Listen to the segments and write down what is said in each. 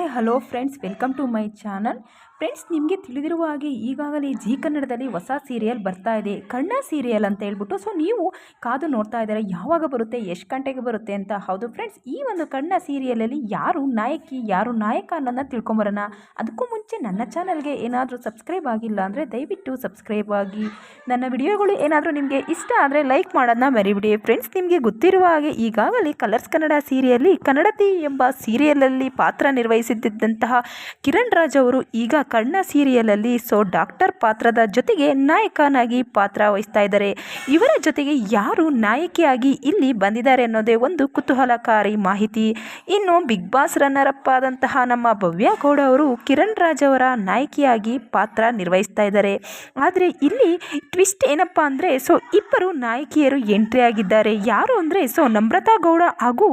Hi hello friends welcome to my channel friends, ನಿಮಗೆ ತಿಳಿದಿರುವ ಹಾಗೆ ಈಗಾಗಲೇ ಜಿ ಕನ್ನಡದಲ್ಲಿ ಹೊಸ ಸೀರಿಯಲ್ ಬರ್ತಾ ಇದೆ. ಕಣ್ಣ ಸೀರಿಯಲ್ ಅಂತ ಹೇಳ್ಬಿಟ್ಟು ಸೊ ನೀವು ಕಾದು ನೋಡ್ತಾ ಇದ್ದಾರೆ, ಯಾವಾಗ ಬರುತ್ತೆ, ಎಷ್ಟು ಗಂಟೆಗೆ ಬರುತ್ತೆ ಅಂತ? ಹೌದು ಫ್ರೆಂಡ್ಸ್, ಈ ಒಂದು ಕಣ್ಣ ಸೀರಿಯಲಲ್ಲಿ ಯಾರು ನಾಯಕಿ, ಯಾರು ನಾಯಕ ಅನ್ನೋದನ್ನ ತಿಳ್ಕೊಂಬರೋಣ. ಅದಕ್ಕೂ ಮುಂಚೆ ನನ್ನ ಚಾನಲ್ಗೆ ಏನಾದರೂ ಸಬ್ಸ್ಕ್ರೈಬ್ ಆಗಿಲ್ಲ ಅಂದರೆ ದಯವಿಟ್ಟು ಸಬ್ಸ್ಕ್ರೈಬ್ ಆಗಿ. ನನ್ನ ವಿಡಿಯೋಗಳು ಏನಾದರೂ ನಿಮಗೆ ಇಷ್ಟ ಆದರೆ ಲೈಕ್ ಮಾಡೋದನ್ನ ಮರಿಬಿಡಿ. ಫ್ರೆಂಡ್ಸ್, ನಿಮಗೆ ಗೊತ್ತಿರುವ ಹಾಗೆ ಈಗಾಗಲೇ ಕಲರ್ಸ್ ಕನ್ನಡ ಸೀರಿಯಲ್ಲಿ ಕನ್ನಡತಿ ಎಂಬ ಸೀರಿಯಲಲ್ಲಿ ಪಾತ್ರ ನಿರ್ವಹಿಸುತ್ತಿದ್ದಂತಹ ಕಿರಣ್ ರಾಜ್ ಅವರು ಈಗ ಕಣ್ಣ ಸೀರಿಯಲಲ್ಲಿ ಸೊ ಡಾಕ್ಟರ್ ಪಾತ್ರದ ಜೊತೆಗೆ ನಾಯಕನಾಗಿ ಪಾತ್ರ ವಹಿಸ್ತಾ ಇದ್ದಾರೆ. ಇವರ ಜೊತೆಗೆ ಯಾರು ನಾಯಕಿಯಾಗಿ ಇಲ್ಲಿ ಬಂದಿದ್ದಾರೆ ಅನ್ನೋದೇ ಒಂದು ಕುತೂಹಲಕಾರಿ ಮಾಹಿತಿ. ಇನ್ನು ಬಿಗ್ ಬಾಸ್ ರನ್ನರ್ ಅಪ್ ಆದಂತಹ ನಮ್ಮ ಭವ್ಯ ಗೌಡ ಅವರು ಕಿರಣ್ ರಾಜ್ ಅವರ ನಾಯಕಿಯಾಗಿ ಪಾತ್ರ ನಿರ್ವಹಿಸ್ತಾ ಇದ್ದಾರೆ. ಆದರೆ ಇಲ್ಲಿ ಟ್ವಿಸ್ಟ್ ಏನಪ್ಪ ಅಂದರೆ ಸೊ ಇಬ್ಬರು ನಾಯಕಿಯರು ಎಂಟ್ರಿ ಆಗಿದ್ದಾರೆ. ಯಾರು ಅಂದರೆ ಸೊ ನಮ್ರತಾ ಗೌಡ ಹಾಗೂ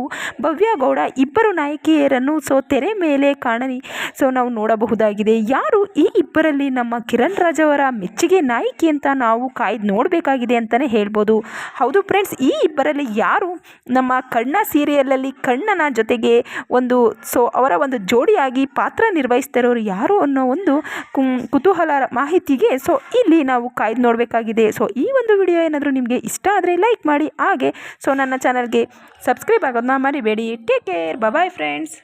ಭವ್ಯ ಗೌಡ ಇಬ್ಬರು ನಾಯಕಿಯರನ್ನು ಸೊ ತೆರೆ ಮೇಲೆ ಕಾಣಲಿ ಸೊ ನಾವು ನೋಡಬಹುದಾಗಿದೆ. ಯಾರು ಈ ಇಬ್ಬರಲ್ಲಿ ನಮ್ಮ ಕಿರಣ್ ರಾಜ್ ಅವರ ಮೆಚ್ಚುಗೆ ನಾಯಕಿ ಅಂತ ನಾವು ಕಾಯ್ದು ನೋಡಬೇಕಾಗಿದೆ ಅಂತಲೇ ಹೇಳ್ಬೋದು. ಹೌದು ಫ್ರೆಂಡ್ಸ್ ಈ ಇಬ್ಬರಲ್ಲಿ ಯಾರು ನಮ್ಮ ಕಣ್ಣ ಸೀರಿಯಲಲ್ಲಿ ಕಣ್ಣನ ಜೊತೆಗೆ ಒಂದು ಸೊ ಅವರ ಒಂದು ಜೋಡಿಯಾಗಿ ಪಾತ್ರ ನಿರ್ವಹಿಸ್ತಿರೋರು ಯಾರು ಅನ್ನೋ ಒಂದು ಕುತೂಹಲ ಮಾಹಿತಿಗೆ ಸೊ ಇಲ್ಲಿ ನಾವು ಕಾಯ್ದು ನೋಡಬೇಕಾಗಿದೆ. ಸೊ ಈ ಒಂದು ವಿಡಿಯೋ ಏನಾದರೂ ನಿಮಗೆ ಇಷ್ಟ ಆದರೆ ಲೈಕ್ ಮಾಡಿ, ಹಾಗೆ ಸೊ ನನ್ನ ಚಾನಲ್ಗೆ ಸಬ್ಸ್ಕ್ರೈಬ್ ಆಗೋದನ್ನ ಮರಿಬೇಡಿ. Take care bye friends